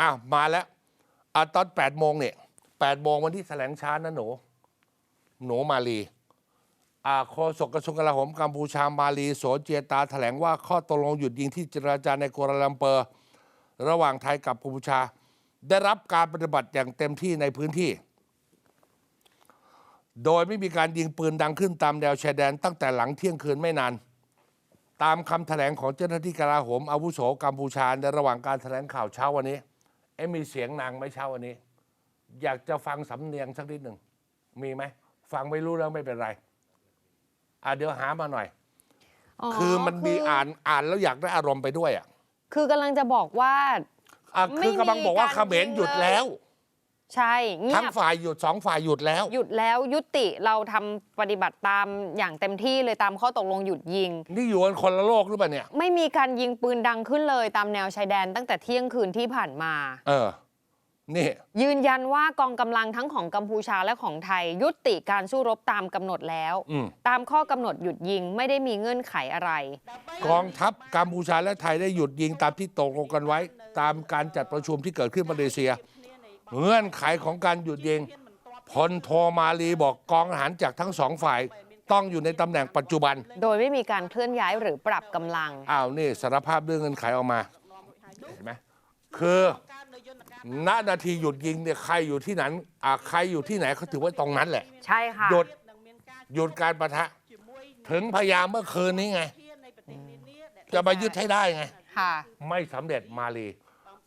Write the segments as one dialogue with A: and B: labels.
A: อ้าวมาแล้วอตอน8โมงเนี่ย8โมงวันที่แถลงช้านะหนูหนูมาลีอ่าโฆษกกระทรวงกลาโหมกัมพูชามาลีโสเจตาแถลงว่าข้อตกลงหยุดยิงที่เจรจาในกัวลาลัมเปอร์ ระหว่างไทยกับกัมพูชา ได้รับการปฏิบัติอย่างเต็มที่ในพื้นที่ โดยไม่มีการยิงปืนดังขึ้นตามแนวชายแดนตั้งแต่หลังเที่ยงคืนไม่นาน ตามคำแถลงของเจ้าหน้าที่กลาโหมอาวุโสกัมพูชาในระหว่างการแถลงข่าวเช้าวันนี้ เอ๊ะมีเสียงนางไหมเช้าวันนี้ อยากจะฟังสำเนียงสักนิดหนึ่ง มีไหม ฟังไม่รู้แล้วไม่เป็นไร อะเดี๋ยวหามาหน่อย คือมันมีอ่านอ่านแล้วอยากได้อารมณ์ไปด้วยอะ
B: คือกำลังจะบอกว่า
A: อะ
B: ไม่
A: คือกำลังบอกว่า
B: มี
A: เข
B: การ
A: มรหยุดแล้ว
B: ใช่เงี
A: ทั้ง
B: ยบ
A: ฝ่ายหยุดสองฝ่ายหยุดแล้ว
B: หยุดแล้วยุติเราทำปฏิบัติตามอย่างเต็มที่เลยตามข้อตกลงหยุดยิง
A: นี่อยู่กันคนละโลกหรือเปล่าเนี่ย
B: ไม่มีการยิงปืนดังขึ้นเลยตามแนวชายแดนตั้งแต่เที่ยงคืนที่ผ่านมา
A: เออ นี่
B: ยืนยันว่ากองกำลังทั้งของกัมพูชาและของไทย ยุติการสู้รบตามกำหนดแล้ว
A: อืม
B: ตามข้อกำหนดหยุดยิงไม่ได้มีเงื่อนไขอะไร
A: กองทัพกัมพูชาและไทยได้หยุดยิงตามที่ตกลงกันไว้ ตามการจัดประชุมที่เกิดขึ้นมาเลเซีย เงื่อนไขของการหยุดยิงพลโทมาลีบอกกองทหารจากทั้งสองฝ่ายต้องอยู่ในตำแหน่งปัจจุบัน
B: โดยไม่มีการเคลื่อนย้ายหรือปรับกำลัง
A: อ้าวนี่สารภาพเรื่องเงื่อนไขออกมาเห็นไหมคือณนาทีหยุดยิงเนี่ยใครอยู่ที่ไหนอ่าใครอยู่ที่ไหนเขาถือว่าตรงนั้นแหละ
B: ใช่ค่ะ
A: หยุดหยุดการประทะ ถึงพยายามเมื่อคืนนี้ไง จะมายึดให้ได้ไง
B: ค่ะ
A: ไม่สำเร็จมาลี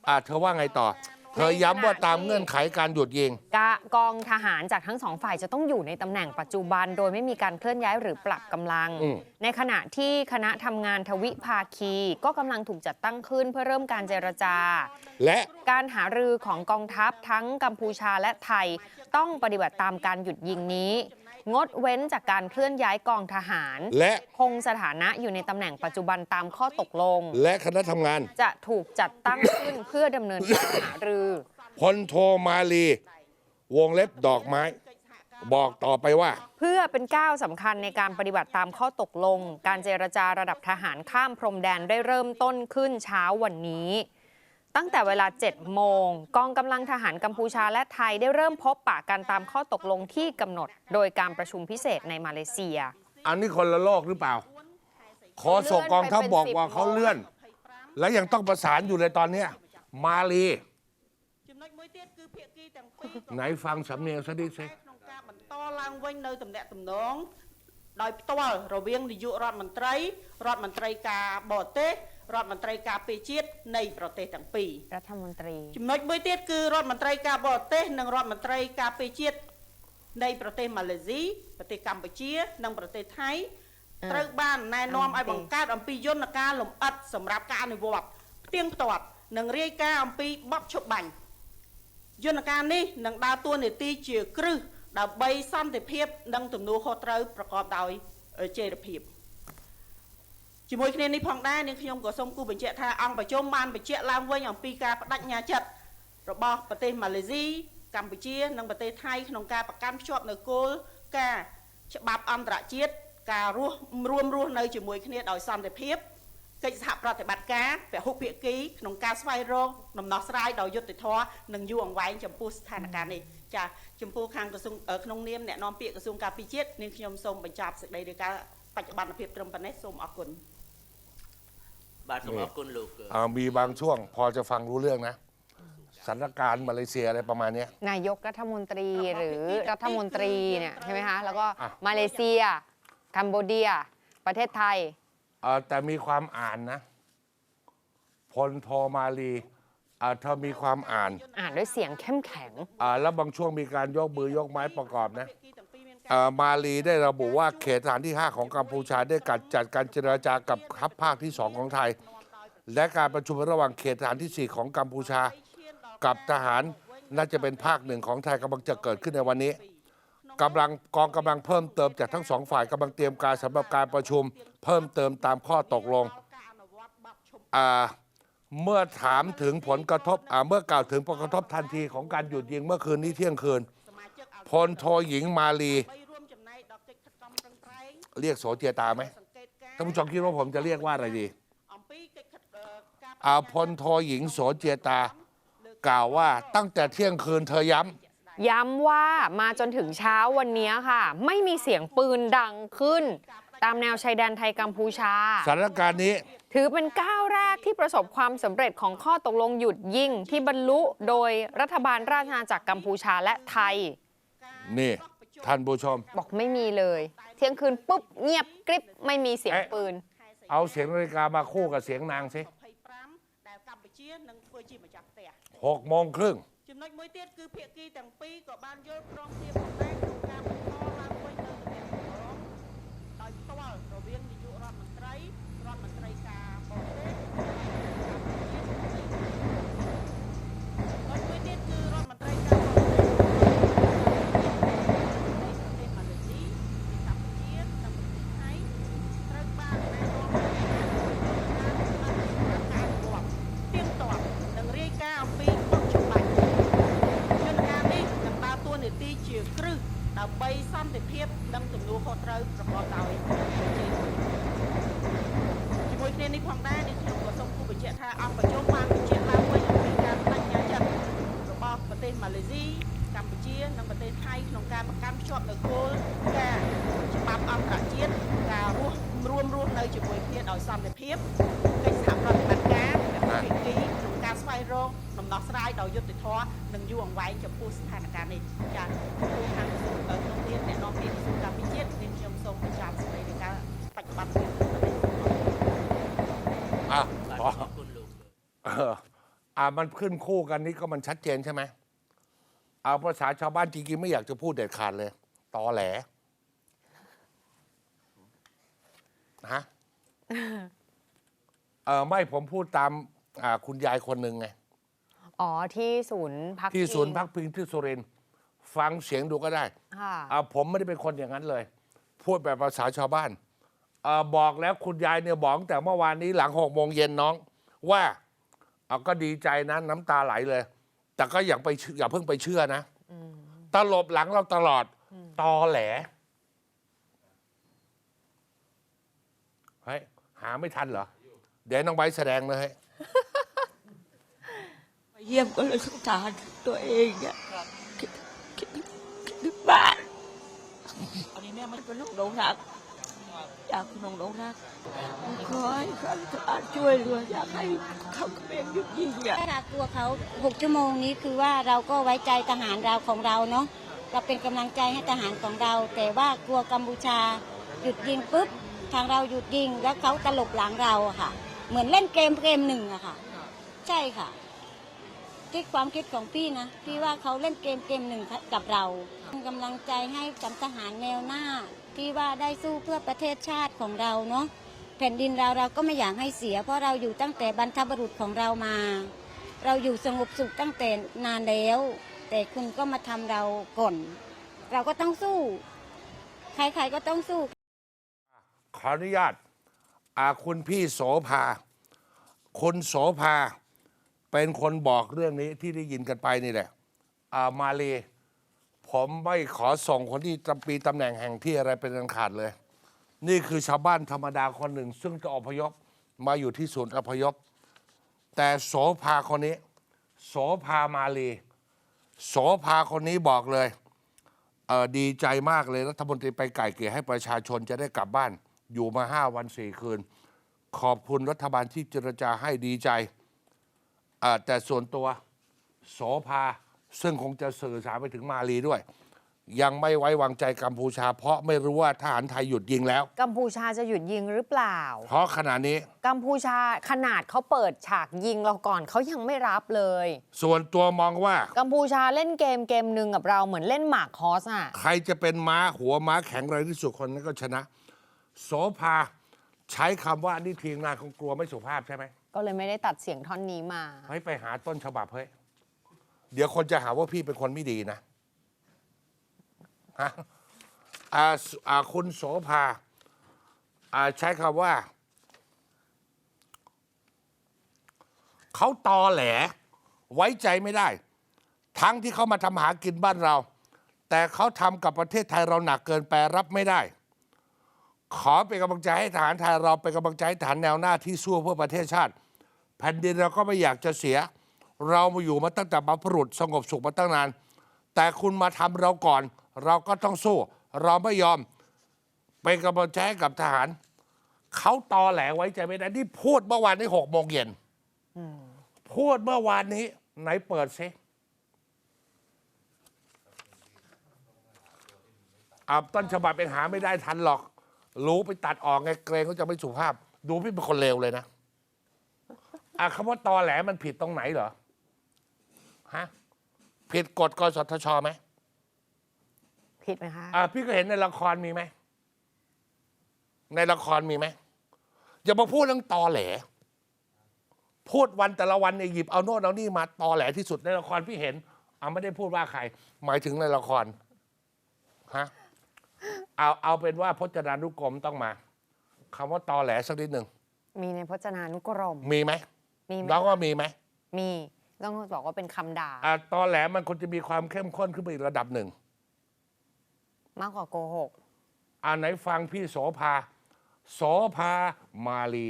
A: อะเธอว่าไงต่อ เธอย้ำว่าตามเงื่อนไขการหยุดยิง
B: กะกองทหารจากทั้งสองฝ่ายจะต้องอยู่ในตำแหน่งปัจจุบัน โดยไม่มีการเคลื่อนย้ายหรือปรับกำลัง
A: อืม
B: ในขณะที่คณะทำงานทวิภาคี ก็กำลังถูกจัดตั้งขึ้นเพื่อเริ่มการเจรจา
A: และ
B: การหารือของกองทัพทั้งกัมพูชาและไทย ต้องปฏิบัติตามการหยุดยิงนี้ งดเว้นจากการเคลื่อนย้ายกองทหาร
A: และ
B: คงสถานะอยู่ในตำแหน่งปัจจุบันตามข้อตกลง
A: และคณะทำงาน
B: จะถูกจัดตั้งขึ้นเพื่อดำเนินการหารือ
A: พลโทมาลี วงเล็บดอกไม้ บอกต่อไปว่า
B: เพื่อเป็นก้าวสำคัญในการปฏิบัติตามข้อตกลง การเจรจาระดับทหารข้ามพรมแดนได้เริ่มต้นขึ้นเช้าวันนี้ ตั้งแต่เวลา 7 โมง กองกำลังทหารกัมพูชาและไทยได้เริ่มพบปะกันตามข้อตกลงที่กำหนด โดยการประชุมพิเศษในมาเลเซีย
A: อันนี้คนละโลกหรือเปล่า ขอส่งกองทัพบอกว่าเขาเลื่อน และยังต้องประสานอยู่เลยตอนเนี้ยมาลี
C: ចំណុចមួយទៀតគឺភាគីទាំងពីរ
A: ไหนฟังสำเนียงสักนิดสิ
C: ក្នុងការបន្តឡើងវិញនៅតំណែងតំណងដោយផ្ទាល់រវាងនាយករដ្ឋមន្ត្រីរដ្ឋមន្ត្រីការបរទេស រដ្ឋមន្ត្រីការពារជាតិនៃប្រទេសទាំងពីរ
B: រដ្ឋមន្ត្រី
C: ចំណុចមួយទៀតគឺរដ្ឋមន្ត្រីការបរទេសនិងរដ្ឋមន្ត្រីការពារជាតិនៃប្រទេសម៉ាឡេស៊ីប្រទេសកម្ពុជា និងប្រទេសថៃត្រូវបានណែនាំឲ្យបង្កើតអំពីយន្តការលំអិតសម្រាប់ការអនុវត្តផ្ទៀងផ្ទាត់និងរាយការណ៍អំពីបបឈប់បាញ់យន្តការនេះនឹងដើរតួនាទីជាគ្រឹះដើម្បីសន្តិភាព និងទំនួលខុសត្រូវប្រកបដោយចីរភាព។ ជាមួយគ្នានេះផងដែរនាងខ្ញុំក៏សូមគូបញ្ជាក់ថាអង្គប្រជុំបានបញ្ជាក់ឡើងវិញអំពីការបដិញ្ញាចិត្តរបស់ប្រទេសម៉ាឡេស៊ីកម្ពុជា និងប្រទេសថៃក្នុងការប្រកាន់ភ្ជាប់នៅគោលការណ៍ច្បាប់អន្តរជាតិការរស់រួមរស់នៅជាមួយគ្នាដោយសន្តិភាពកិច្ចសហប្រតិបត្តិការពហុភាគីក្នុងការស្វែងរកដំណោះស្រាយដោយយុត្តិធម៌និងយូរអង្វែងចំពោះស្ថានភាពនេះចាចំពោះខាងក្រសួងអឺក្នុងនាមអ្នកនាំពាក្យក្រសួងការពារជាតិនាងខ្ញុំសូមបញ្ចប់សេចក្តីរាយការណ៍បច្ចុប្បន្នភាពត្រឹមប៉ុណ្ណេះសូមអរគុណ
D: บาทสมอกุลลูก
A: เกอมีบางช่วงพอจะฟังรู้เรื่องนะสถานการณ์มาเลเซียอะไรประมาณนี้
B: นายกรัฐมนตรีหรือรัฐมนตรีเนี่ยใช่ไหมคะ แล้วก็มาเลเซีย กัมพูช์ประเทศไทย
A: แต่มีความอ่านนะพลโทมาลีเธอมีความอ่าน
B: อ่านด้วยเสียงเข้มแข็ง
A: แล้วบางช่วงมีการยกมือยกไม้ประกอบนะ มาลีได้ระบุว่าเขตฐานที่ 5 ของกัมพูชาได้กัดจัดการเจรจากับทัพภาคที่ 2 ของไทย และการประชุมระหว่างเขตฐานที่ 4 ของกัมพูชา กับทหารน่าจะเป็นภาคหนึ่งของไทยกำลังจะเกิดขึ้นในวันนี้กำลังกองกำลังเพิ่มเติมจากทั้งสองฝ่ายกำลังเตรียมการสำหรับการประชุมเพิ่มเติมตามข้อตกลงอาเมื่อถามถึงผลกระทบอาเมื่อกล่าวถึงผลกระทบทันทีของการหยุดยิงเมื่อคืนนี้เที่ยงคืนพลโทหญิงมาลี เรียกโสเทียตาไหมท่านผู้ชมคิดว่าผมจะเรียกว่าอะไรดีอาพลโทหญิงโสเจียตา กล่าวว่าตั้งแต่เที่ยงคืนเธอย้ำ
B: ย้ำว่ามาจนถึงเช้าวันนี้ค่ะ ไม่มีเสียงปืนดังขึ้น ตามแนวชายแดนไทยกัมพูชา
A: สถานการณ์นี้
B: ถือเป็นก้าวแรกที่ประสบความสำเร็จของข้อตกลงหยุดยิงที่บรรลุโดยรัฐบาลราชอาณาจักกัมพูชาและไทย
A: นี่ ท่านผู้ชม
B: บอกไม่มีเลย เที่ยงคืนปุ๊บเงียบกริบไม่มีเสียง
A: เอ๊ะ
B: ปืน
A: เอาเสียงนาฬิกามาคู่กับเสียงนางสิ
C: 25ដែលកម្ពុជានឹងធ្វើជាម្ចាស់ផ្ទះ
A: หกโมงครึ่ง
C: ចំណុចមួយទៀតគឺភាគីទាំងពីរក៏បានយល់ព្រមព្រៀងផងដែរក្នុងការ វែងចំពោះស្ថានភាពនេះចា៎គូខាងក្រសួងក្នុងនាមអ្នកនាំពាក្យក្រសួងការពិជាតិនាងខ្ញុំសូមបញ្ជាក់សេចក្តីរាយការណ៍បច្ចុប្បន្ននេះប្រទេស
A: อ่ะ
D: បាទ
A: อ๋อ
D: អរគុណលោក
A: เอออ่ามันขึ้นคู่กันนี่ก็มันชัดเจนใช่ไหมเอาภาษาชาวบ้านจริงๆไม่อยากจะพูดเด็ดขาดเลย ตอแหลฮะเออไม่ผมพูดตาม อ่า คุณยายคนหนึ่งไง
B: อ๋อที่ศูนย์พัก
A: ที่
B: พิง
A: ศูนย์พักพิงที่สุรินทร์ฟังเสียงดูก็ได้
B: ค่ะ
A: อ่าผมไม่ได้เป็นคนอย่างนั้นเลย พูดแบบภาษาชาวบ้านอ่าบอกแล้วคุณยายเนี่ยบอกตั้งแต่เมื่อวานนี้หลังหกโมงเย็นน้อง ว่าเอาก็ดีใจนะน้ำตาไหลเลย แต่ก็อย่าไปเชื่ออย่าเพิ่งไปเชื่อนะตลบหลังเราตลอดตอแหลเฮ้ยหาไม่ทันเหรอ เดี๋ยวน้องไบร์ทแสดงเลยเฮ้ย
E: มา เยี่ยมก็เลยสงสารตัวเองอะคิดคิดคิดถึงบ้านอันนี้แม่มันเป็นลูกหลงรักอยากคุณหลงรักขอให้ท่านอาช่วยเหลืออยากให้เขาเขมรหยุดยิงอะ
F: ถ้าเรากลัวเขา6ชั่วโมงนี้คือว่าเราก็ไว้ใจทหารเราของเราเนาะเราเป็นกำลังใจให้ทหารของเรา แต่ว่ากลัวกัมพูชาหยุดยิงปุ๊บทางเราหยุดยิงแล้วเขาตลบหลังเราอะค่ะ เหมือนเล่นเกมเกมหนึ่งอะค่ะ ใช่ค่ะ ที่ความคิดของพี่นะพี่ว่าเขาเล่นเกมเกมหนึ่งกับเราเป็นกำลังใจให้กับทหารแนวหน้า ที่ว่าได้สู้เพื่อประเทศชาติของเราเนาะแผ่นดินเราเราก็ไม่อยากให้เสีย เพราะเราอยู่ตั้งแต่บรรพบุรุษของเรามา เราอยู่สงบสุขตั้งแต่นานแล้ว แต่คุณก็มาทำเราก่อน เราก็ต้องสู้ ใครๆก็ต้องสู้
A: ขออนุญาตอาคุณพี่โสภา คุณโสภา เป็นคนบอกเรื่องนี้ที่ได้ยินกันไปนี่แหละอามาเลผมไม่ขอส่งคนที่ตำปีตำแหน่งแห่งที่อะไรเป็นอันขาดเลย นี่คือชาวบ้านธรรมดาคนหนึ่ง ซึ่งจะอพยพมาอยู่ที่ศูนย์อพยพ แต่โสภาคนนี้ โสภามาลี โสภาคนนี้บอกเลยเออดีใจมากเลยรัฐมนตรีไปไก่เกลี่ยให้ประชาชนจะได้กลับบ้าน อยู่มาห้าวันสี่คืน ขอบคุณรัฐบาลที่เจรจาให้ดีใจ อ่อแต่ส่วนตัวโสภาซึ่งคงจะสื่อสารไปถึงมาลีด้วย ยังไม่ไว้วางใจกัมพูชา เพราะไม่รู้ว่าทหารไทยหยุดยิงแล้ว
B: กัมพูชาจะหยุดยิงหรือเปล่า
A: เพราะขณะนี้
B: กัมพูชาขนาดเขาเปิดฉากยิงเราก่อนเขายังไม่รับเลย
A: ส่วนตัวมองว่า
B: กัมพูชาเล่นเกมเกมหนึ่งกับเราเหมือนเล่นหมากคอสอะ
A: ใครจะเป็นม้าหัวม้าแข็งแรงที่สุดคนนั้นก็ชนะ โสภาใช้คำว่านี่ทีมงานคงกลัวไม่สุภาพใช่ไหม
B: ก็เลยไม่ได้ตัดเสียงท่อนนี้มา
A: เฮ้ยไปหาต้นฉบับเฮ้ย เดี๋ยวคนจะหาว่าพี่เป็นคนไม่ดีนะฮะอ่าสอ่าคุณโสภาอ่าใช้คำว่า เขาตอแหล ไว้ใจไม่ได้ ทั้งที่เขามาทำหากินบ้านเรา แต่เขาทำกับประเทศไทยเราหนักเกินไปรับไม่ได้ ขอเป็นกำลังใจให้ทหารไทยเราเป็นกำลังใจให้ทหารแนวหน้าที่สู้เพื่อประเทศชาติ แผ่นดินเราก็ไม่อยากจะเสีย เรามาอยู่มาตั้งแต่บรรพบุรุษสงบสุขมาตั้งนาน แต่คุณมาทำเราก่อน เราก็ต้องสู้ เราไม่ยอมเป็นกำลังใจให้กับทหารเขาตอแหลไว้ใจไม่ได้นี่พูดเมื่อวานนี้หกโมงเย็นพูดเมื่อวานนี้ ไหนเปิดซิอ่าต้นฉบับเองหาไม่ได้ทันหรอก รู้ไปตัดออกไงเกรงเขาจะไม่สุภาพ ดูพี่เป็นคนเลวเลยนะอะคำว่าตอแหลมันผิดตรงไหนเหรอฮะผิดกฎกสทชไหม
B: ผิดไหมคะ
A: อะพี่ก็เห็นในละครมีไหมในละครมีไหมอย่ามาพูดเรื่องตอแหล พูดวันแต่ละวันเนี่ยหยิบเอาโน่นเอานี่มาตอแหลที่สุดในละครพี่เห็นอ่าไม่ได้พูดว่าใคร หมายถึงในละครฮะ เอาเอาเป็นว่าพจนานุกรมต้องมาคำว่าตอแหลสักนิดหนึ่ง
B: มีในพจนานุกรม
A: มีไหม
B: มีไหม
A: น้องว่ามีไหม
B: มีต้องบอกว่าเป็นคำด่า
A: อะตอแหลมันควรจะมีความเข้มข้นขึ้นไปอีกระดับหนึ่ง
B: มากกว่าโกหก
A: อ่าไหนฟังพี่โสภา โสภามาลี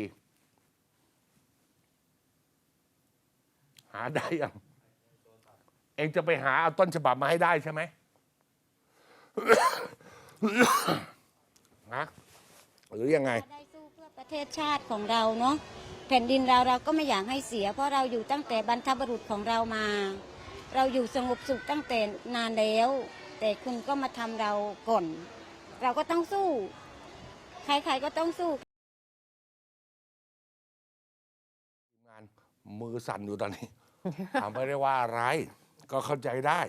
A: หาได้ยัง เองจะไปหาเอาต้นฉบับมาให้ได้ใช่ไหม ฮะหรือยังไง
F: ได้สู้เพื่อประเทศชาติของเราเนาะแผ่นดินเราเราก็ไม่อยากให้เสีย เพราะเราอยู่ตั้งแต่บรรพบุรุษของเรามา เราอยู่สงบสุขตั้งแต่นานแล้ว แต่คุณก็มาทำเราก่อน เราก็ต้องสู้ ใครๆก็ต้องสู้
A: งานมือสั่นอยู่ตอนนี้ ถามไม่ได้ว่าอะไร ก็เข้าใจได้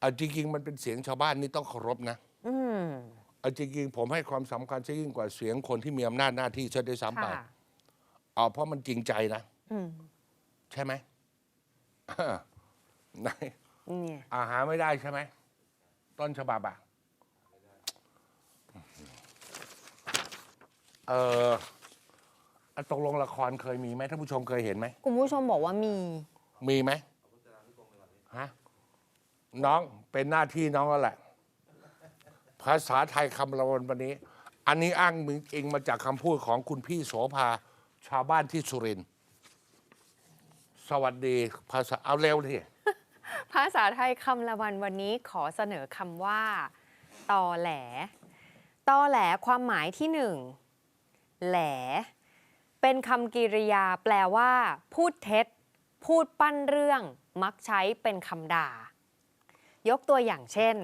A: เอาจริงๆมันเป็นเสียงชาวบ้านนี่ต้องเคารพนะ
B: อืม
A: เอาจริงๆผมให้ความสำคัญซะยิ่งกว่าเสียงคนที่มีอำนาจหน้าที่เช่ได้วยซ้ำไป
B: ค่ะ
A: เอาเพราะมันจริงใจนะ
B: อืม
A: ใช่ไหม ไหน
B: เนี่ย
A: อาหาไม่ได้ใช่ไหม ต้นฉบับอะเอออะตกลงละครเคยมีไหมท่านผู้ชมเคยเห็นไหม
B: คุณผู้ชมบอกว่ามี
A: มีไหมฮะ น้องเป็นหน้าที่น้องแล้วแหละ ภาษาไทยคำละวันวันนี้ อันนี้อ้างอิงมาจากคำพูดของคุณพี่โสภาชาวบ้านที่สุรินทร์สวัสดีภาษาเอาเร็วที
B: ภาษาไทยคำละวันวันนี้ขอเสนอคำว่า ตอแหล ตอแหลความหมายที่หนึ่งแหล เป็นคำกริยาแปลว่า พูดเท็จ พูดปั้นเรื่อง มักใช้เป็นคำด่า ยกตัวอย่างเช่น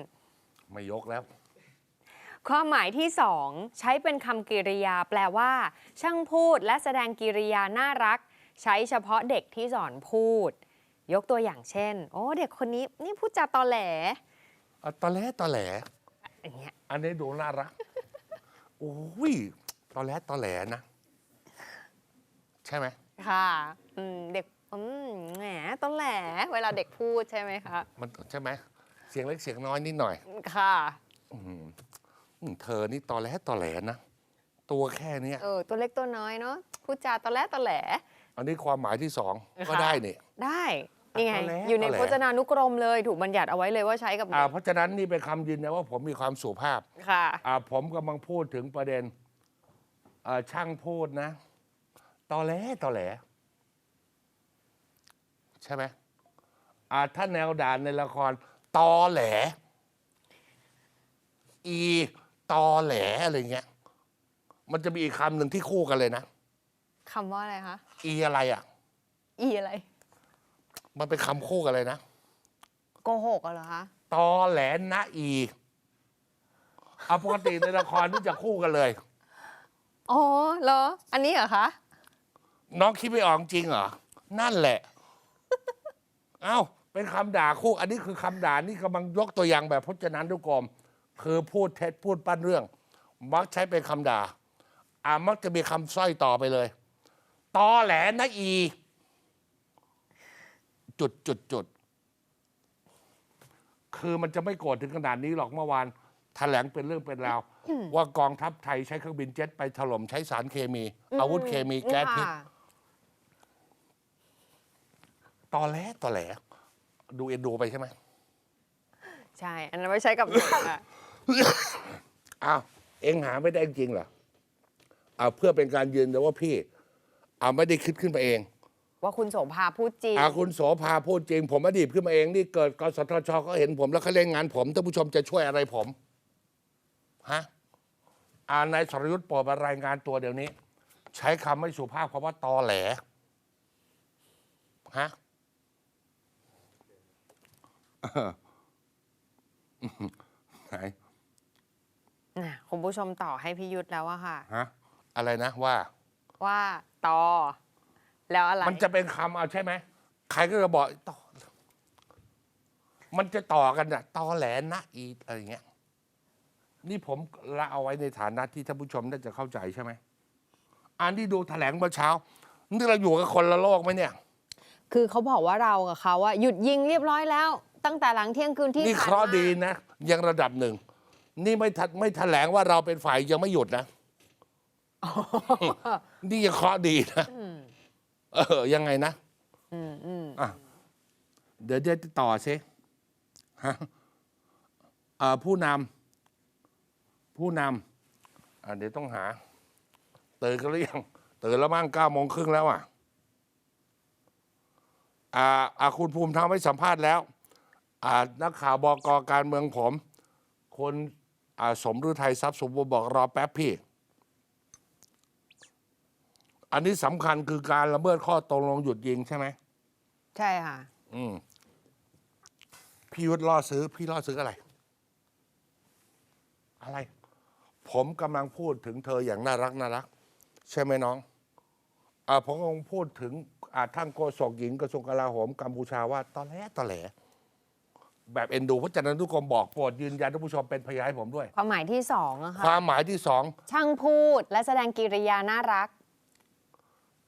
A: ไม่ยกแล้ว
B: ความหมายที่สองใช้เป็นคำกริยาแปลว่า ช่างพูดและแสดงกิริยาน่ารัก ใช้เฉพาะเด็กที่สอนพูด ยกตัวอย่างเช่น โอ้เด็กคนนี้นี่พูดจาตอแหล
A: อะตอแหลตอแหล
B: อย่างเงี้ย
A: อันนี้ดูน่ารัก โอ้ยตอแหลตอแหลนะ ใช่ไหม
B: ค่ะอืมเด็กอืมแหมตอแหล เวลาเด็กพูดใช่ไหมคะ
A: มันใช่ไหม เสียงเล็กเสียงน้อยนิดหน่อย
B: ค่ะ
A: อืมเธอนี่ตอแหลตอแหลนะ ตัวแค่เนี้ย
B: เออ ตัวเล็กตัวน้อยเนาะพูดจาตอแหลตอแหล
A: อันนี้ความหมายที่สองก็
B: ค่ะ
A: ได้นี่
B: ได้นี่ไง
A: ตอแหล
B: อยู่ใน
A: ตอแหล
B: พจนานุกรมเลยถูกบัญญัติเอาไว้เลยว่าใช้กับเด็
A: อ่ากเพราะฉะนั้นนี่เป็นคำยืนยันว่าผมมีความสุภาพ
B: ค่ะ
A: อ่าผมกำลังพูดถึงประเด็นอ่าช่างพูดนะ ตอแหลตอแหล ใช่ไหมอ่าถ้าแนวด่านในละคร ตอแหล อีตอแหลอะไรเงี้ย มันจะมีอีกคำหนึ่งที่คู่กันเลยนะ
B: คำว่าอะไรคะ
A: อีอะไรอะ
B: อีอะไร
A: มันเป็นคำคู่กันเลยนะ
B: โกหกอะเหรอคะ
A: ตอแหลนะอีเอาปกติในละครนี่จะคู่กันเลย
B: อ๋อเหรอ อันนี้เหรอคะ
A: น้องคิดไม่ออกจริงเหรอ นั่นแหละ เอ้า เป็นคำด่าคู่ อันนี้คือคำด่านี่กำลังยกตัวอย่างแบบพจนานุกรม คือพูดเท็จพูดปั้นเรื่อง มักใช้เป็นคำด่าอ่ามักจะมีคำสร้อยต่อไปเลยตอแหลนะอี จุดจุดจุดคือมันจะไม่โกรธถึงขนาดนี้หรอกเมื่อวานแถลงเป็นเรื่องเป็นราว ว่ากองทัพไทยใช้เครื่องบินเจ็ตไปถล่มใช้สารเคมี อาวุธเคมีแก๊สพิษ
B: ค่ะ
A: ตอแหลตอแหล ดูเอ็นดูไปใช่ไหม
B: ใช่ อันนั้นไม่ใช้กับเด็กอะ
A: อ้าวเอ็งหาไม่ได้จริงเหรอเอาเพื่อเป็นการยืนยันว่าพี่เอาไม่ได้คิดขึ้นไปเอง
B: ว่าคุณโสภาพูดจริง
A: อาคุณโสภาพูดจริง ผมอดีตขึ้นมาเองนี่เกิดกสทชก็เห็นผมแล้วเขาเล่นงานผมท่านผู้ชมจะช่วยอะไรผมฮะอานายสรยุทธ์โปรดมารายงานตัวเดี๋ยวนี้ ใช้คำไม่สุภาพคำว่าตอแหลฮะเออ ไหน
B: น่ะคุณผู้ชมต่อให้พี่ยุทธแล้วอะค่ะ
A: ฮะอะไรนะว่า
B: ว่าตอแล้วอะไร
A: มันจะเป็นคำเอาใช่ไหมใครก็จะบอกต่อ มันจะต่อกันอะตอแหลนะอีอะไรอย่างเงี้ย นี่ผมละเอาไว้ในฐานะที่ท่านผู้ชมน่าจะเข้าใจใช่ไหมอันที่ดูแถลงเมื่อเช้า นี่เราอยู่กับคนละโลกไหมเนี่ย
B: คือเขาบอกว่าเรากับเขาอะหยุดยิงเรียบร้อยแล้ว ตั้งแต่หลังเที่ยงคืนที่
A: นี่
B: ผ่าน
A: เคราะห์
B: มา
A: ดีนะ ยังระดับหนึ่ง นี่ไม่ทัดไม่แถลงว่าเราเป็นฝ่ายยังไม่หยุดนะ นี่ยังเคราะห์ดีนะเออ ยังไงนะ
B: อืมอืม
A: อะเดี๋ยวจะต่อซิฮะเอ่อผู้นำผู้นำอะเดี๋ยวต้องหาตื่นกันหรือยังตื่นแล้วมั่งเก้าโมงครึ่งแล้วอะอ่าอ่าคุณภูมิธรรมให้สัมภาษณ์แล้ว อ่านักข่าวบอกอการเมืองผม คนอ่าสมฤทัยทรัพย์สมบูรณ์บอกรอแป๊บพี่ อันนี้สำคัญคือการละเมิดข้อตกลงหยุดยิงใช่ไหม
B: ใช่ค่ะ
A: อืมพี่ยุทธล่อซื้อ พี่ล่อซื้ออะไร อะไร ผมกำลังพูดถึงเธออย่างน่ารักน่ารัก ใช่ไหมน้องอ่าผมกำลังพูดถึงอ่าท่านโกศกหญิงกระทรวงกลาโหมกัมพูชาว่าตอแหลตอแหล แบบเอ็นดูพระจันทร์ทุกคนบอกโปรดยืนยันท่านผู้ชมเป็นพยานให้ผมด้วย
B: ความหมายที่สองอะ
A: ค
B: ค่ะ
A: วามหมายที่สอง
B: ช่างพูดและแสดงกิริยาน่ารัก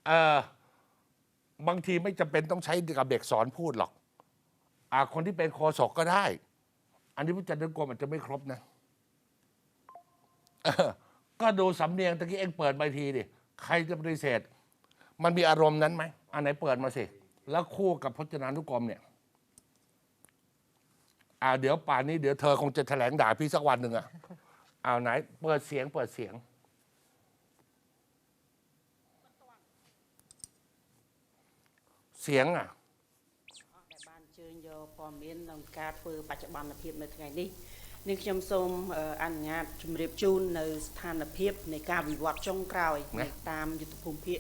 A: เออบางทีไม่จำเป็นต้องใช้กับเด็กสอนพูดหรอกอ่าคนที่เป็นโคศกก็ได้ อันนี้พระจันทร์ทุกคนอาจจะไม่ครบนะเออก็ดูสำเนียงตะกี้เองเปิดใบทีดิใครจะปฏิเสธ มันมีอารมณ์นั้นไหมอันไหนเปิดมาสิ แล้วคู่กับพจนานุกรมเนี่ย อ่าเดี๋ยวป่านนี้เดี๋ยวเธอคงจะแถลงด่าพี่สักวันหนึ่งอะเอาไหน เปิดเสียงเปิดเสียง เสียงอ่ะ
C: ដែលបានអញ្ជើញយកព័ត៌មានក្នុងការធ្វើបច្ចុប្បន្នភាពនៅថ្ងៃនេះនាងខ្ញុំសូមអឺអនុញ្ញាតជម្រាបជូននៅស្ថានភាពនៃការវិវត្តចុងក្រោយ
A: ណា
C: នៃតាមយុទ្ធភូមិភាគ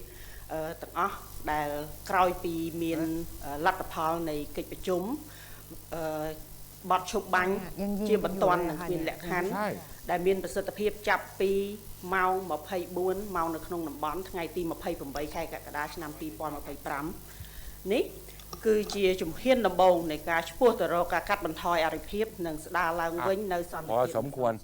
C: អឺទាំងអស់ដែលក្រោយពីមានអឺលទ្ធផលនៃកិច្ចប្រជុំអឺ បត់ឈប់បាញ់ជាបន្ទាន់មានលក្ខខណ្ឌដែលមានប្រសិទ្ធភាពចាប់ពីម៉ោង24ម៉ោងនៅក្នុងតំបន់ថ្ងៃទី28ខែកក្កដាឆ្នាំ2025នេះគឺជាជំហានដំបូងនៃការឈ្មោះទៅរកការកាត់បន្ថយអរិភាពនិងស្ដារឡើងវិញនៅសន្តិភាព
A: អូ
C: សំខាន់